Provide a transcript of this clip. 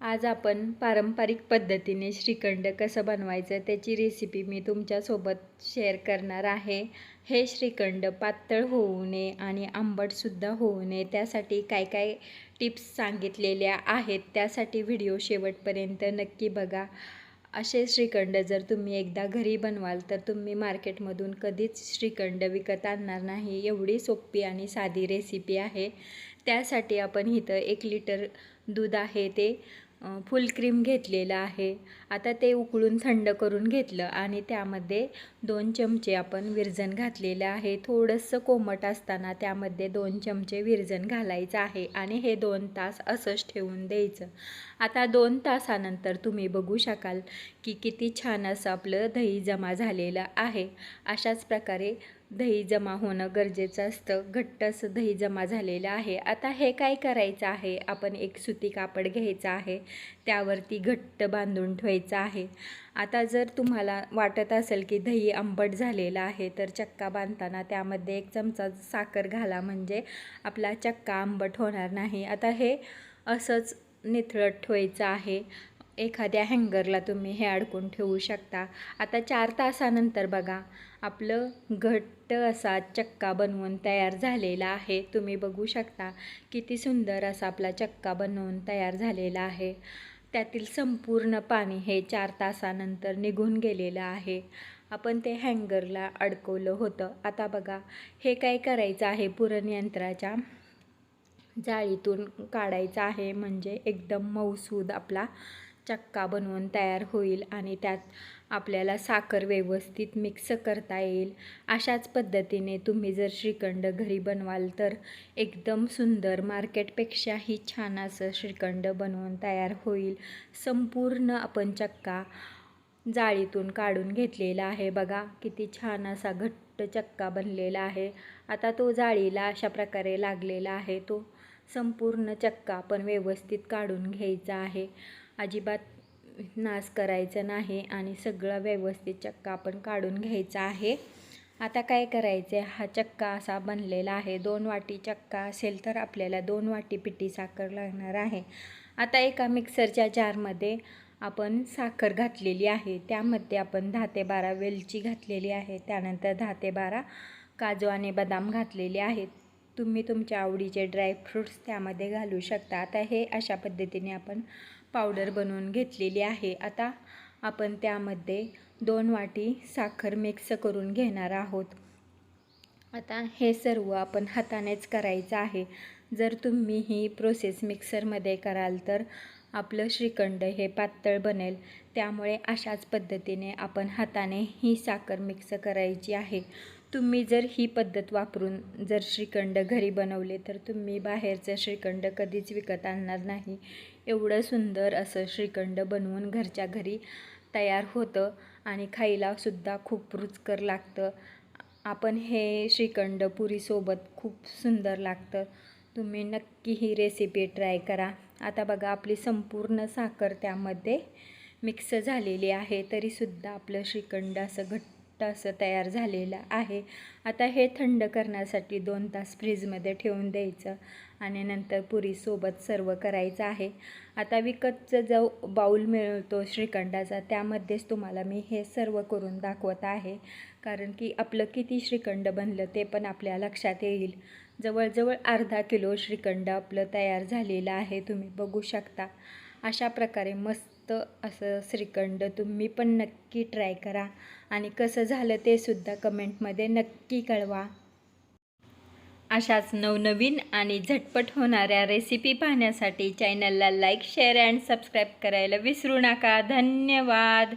आज आपण पारंपरिक पद्धतीने श्रीखंड कसं बनवायचं त्याची रेसिपी मी तुमच्यासोबत शेअर करणार आहे. हे श्रीखंड पातळ होऊ नये आणि आंबटसुद्धा होऊ नये त्यासाठी काय काय टिप्स सांगितलेल्या आहेत त्यासाठी व्हिडिओ शेवटपर्यंत नक्की बघा. असे श्रीखंड जर तुम्ही एकदा घरी बनवाल तर तुम्ही मार्केटमधून कधीच श्रीखंड विकत आणणार नाही. एवढी सोपी आणि साधी रेसिपी आहे. त्यासाठी आपण इथं एक लिटर दूध आहे ते फुल क्रीम घेतलेलं आहे. आता ते उकळून थंड करून घेतलं आणि त्यामध्ये दोन चमचे आपण विरजण घातलेलं आहे. थोडंसं कोमट असताना त्यामध्ये दोन चमचे विरजण घालायचं आहे आणि हे दोन तास असंच ठेवून द्यायचं. आता दोन तासानंतर तुम्ही बघू शकाल की किती छान असं आपलं दही जमा झालेलं आहे. अशाच प्रकारे दही जमा होणं गरजेचं असतं. घट्ट असं दही जमा झालेलं आहे. आता हे काय करायचं आहे? आपण एक सुती कापड घ्यायचं आहे. त्यावरती घट्ट बांधून ठेवायचं आहे. आता जर तुम्हाला वाटत असेल की दही आंबट झालेलं आहे तर चक्का बांधताना त्यामध्ये एक चमचा साखर घाला. म्हणजे आपला चक्का आंबट होणार नाही. आता हे असंच निथळत ठेवायचं आहे. एखाद्या हँगरला तुम्ही हे अडकून ठेवू शकता. आता चार तासानंतर बघा आपलं घट्ट असा चक्का बनवून तयार झालेला आहे. तुम्ही बघू शकता किती सुंदर असा आपला चक्का बनवून तयार झालेला आहे. त्यातील संपूर्ण पाणी हे चार तासानंतर निघून गेलेलं आहे. आपण ते हँगरला अडकवलं होतं. आता बघा हे काय करायचं आहे? पुरणयंत्राच्या जाळीतून काढायचं आहे. म्हणजे एकदम मऊसूद आपला चक्का बनवून तयार होईल आणि त्यात आपल्याला साखर व्यवस्थित मिक्स करता येईल. अशाच पद्धतीने तुम्ही जर श्रीखंड घरी बनवाल तर एकदम सुंदर मार्केटपेक्षाही छान असं श्रीखंड बनवून तयार होईल. संपूर्ण आपण चक्का जाळीतून काढून घेतलेला आहे. बघा किती छान असा घट्ट चक्का बनलेला आहे. आता तो जाळीला अशा प्रकारे लागलेला आहे. तो संपूर्ण चक्का आपण व्यवस्थित काढून घ्यायचा आहे. अजिबात नाश करायचं नाही आणि सगळं व्यवस्थित चक्का आपण काढून घ्यायचा आहे. आता काय करायचं आहे हा चक्का असा बनलेला आहे. दोन वाटी चक्का असेल तर आपल्याला दोन वाटी पिठी साखर लागणार आहे. आता एका मिक्सरच्या जारमध्ये आपण साखर घातलेली आहे. त्यामध्ये आपण दहा ते बारा वेलची घातलेली आहे. त्यानंतर दहा ते बारा काजू आणि बदाम घातलेले आहेत. तुम्ही तुमच्या आवडीचे ड्रायफ्रूट्स त्यामध्ये घालू शकता. आता हे अशा पद्धतीने आपण पावडर बनवून घेतलेली आहे. आता आपण त्यामध्ये दोन वाटी साखर मिक्स करून घेणार आहोत. आता हे सर्व आपण हातानेच करायचं आहे. जर तुम्ही ही प्रोसेस मिक्सरमध्ये कराल तर आपलं श्रीखंड हे पातळ बनेल. त्यामुळे अशाच पद्धतीने आपण हाताने ही साखर मिक्स करायची आहे. तुम्ही जर ही पद्धत वापरून जर श्रीखंड घरी बनवले तर तुम्ही बाहेरचं श्रीखंड कधीच विकत आणणार नाही. एवढं सुंदर असं श्रीखंड बनवून घरच्या घरी तयार होतं आणि खायलासुद्धा खूप रुचकर लागतं. आपण हे श्रीखंड पुरीसोबत खूप सुंदर लागतं. तुम्ही नक्की ही रेसिपी ट्राय करा. आता बघा आपली संपूर्ण साखर त्यामध्ये मिक्स झालेली आहे तरीसुद्धा आपलं श्रीखंड असं घट्ट असं तयार झालेलं आहे. आता हे थंड करण्यासाठी दोन तास फ्रीजमध्ये ठेवून द्यायचं आणि नंतर पुरीसोबत सर्व करायचं आहे. आता विकतचं जो बाऊल मिळतो श्रीखंडाचा त्यामध्येच तुम्हाला मी हे सर्व करून दाखवत आहे. कारण की आपलं किती श्रीखंड बनलं ते पण आपल्या लक्षात येईल. जवळजवळ अर्धा किलो श्रीखंड आपलं तयार झालेलं आहे तुम्ही बघू शकता. अशा प्रकारे मस्त मस्त असं श्रीखंड तुम्ही पण नक्की ट्राय करा. आणि कसं झालं ते सुद्धा कमेंटमध्ये नक्की कळवा. अशाच नवनवीन आणि झटपट होणाऱ्या रेसिपी पाहण्यासाठी चॅनलला लाईक शेअर अँड सबस्क्राईब करायला विसरू नका. धन्यवाद!